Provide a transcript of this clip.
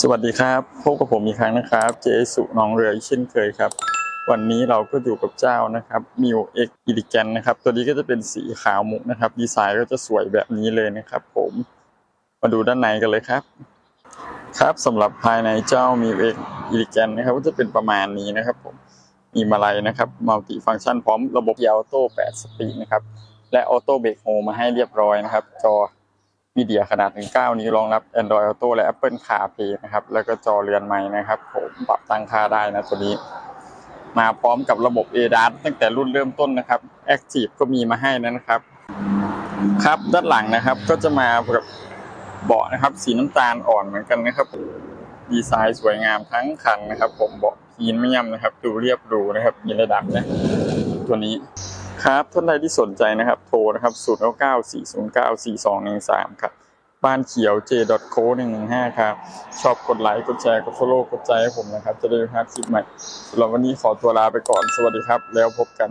สวัสดีครับพบกับผมอีกครั้งนะครับ เจสุน้องเรืออีกเช่นเคยครับ วันนี้เราก็อยู่กับเจ้านะครับมิวเอ็กอิลิแกนนะครับ ตัวนี้ก็จะเป็นสีขาวมุกนะครับ ดีไซน์ก็จะสวยแบบนี้เลยนะครับ ผมมาดูด้านในกันเลยครับ ครับสำหรับภายในเจ้ามิวเอ็กอิลิแกนนะครับ ก็จะเป็นประมาณนี้นะครับ ผมมีมาลัยนะครับมัลติฟังชันพร้อมระบบเกียร์ออโต้8สปีดนะครับ และออโต้เบรกโฮมาให้เรียบร้อยนะครับ จอ มีเดียขนาด 19 นิ้วรองรับ Android Auto และ Apple CarPlay นะครับ แล้วก็จอเรือนไม้นะครับ ผมปรับตั้งค่าได้นะตัวนี้ มาพร้อมกับระบบ ADAS ตั้งแต่รุ่นเริ่มต้นนะครับ Active ก็มีมาให้นะครับ ครับด้านหลังนะครับก็จะมากับเบาะนะครับสีน้ำตาลอ่อนเหมือนกันนะครับ ดีไซน์สวยงามทั้งคันนะครับ ผมเบาะฮีนไม่ย่ำนะครับ ดูเรียบหรูนะครับ มีระดับนะตัวนี้ ครับ ท่านใดที่สนใจนะครับ โทรนะครับ0 9 9 4 0 9 4 2 1 3 ครับ บ้านเขียว j c o 115 ครับ ชอบกดไลค์ กดแชร์ กด follow กดใจให้ผมนะครับ จะได้ไม่พลาดคลิปใหม่สำหรับวันนี้ขอตัวลาไปก่อน สวัสดีครับ แล้วพบกัน